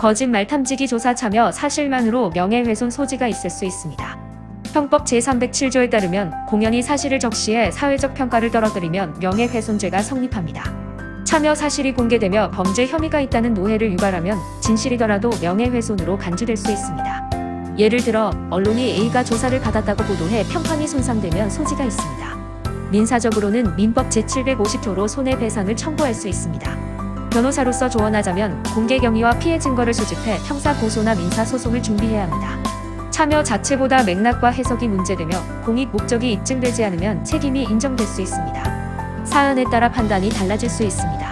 거짓말 탐지기 조사 참여 사실만으로 명예훼손 소지가 있을 수 있습니다. 형법 제307조에 따르면 공연이 사실을 적시해 사회적 평가를 떨어뜨리면 명예훼손죄가 성립합니다. 참여 사실이 공개되며 범죄 혐의가 있다는 오해를 유발하면 진실이더라도 명예훼손으로 간주될 수 있습니다. 예를 들어 언론이 A가 조사를 받았다고 보도해 평판이 손상되면 소지가 있습니다. 민사적으로는 민법 제750조로 손해배상을 청구할 수 있습니다. 변호사로서 조언하자면 공개 경위와 피해 증거를 수집해 형사 고소나 민사 소송을 준비해야 합니다. 참여 자체보다 맥락과 해석이 문제되며 공익 목적이 입증되지 않으면 책임이 인정될 수 있습니다. 사안에 따라 판단이 달라질 수 있습니다.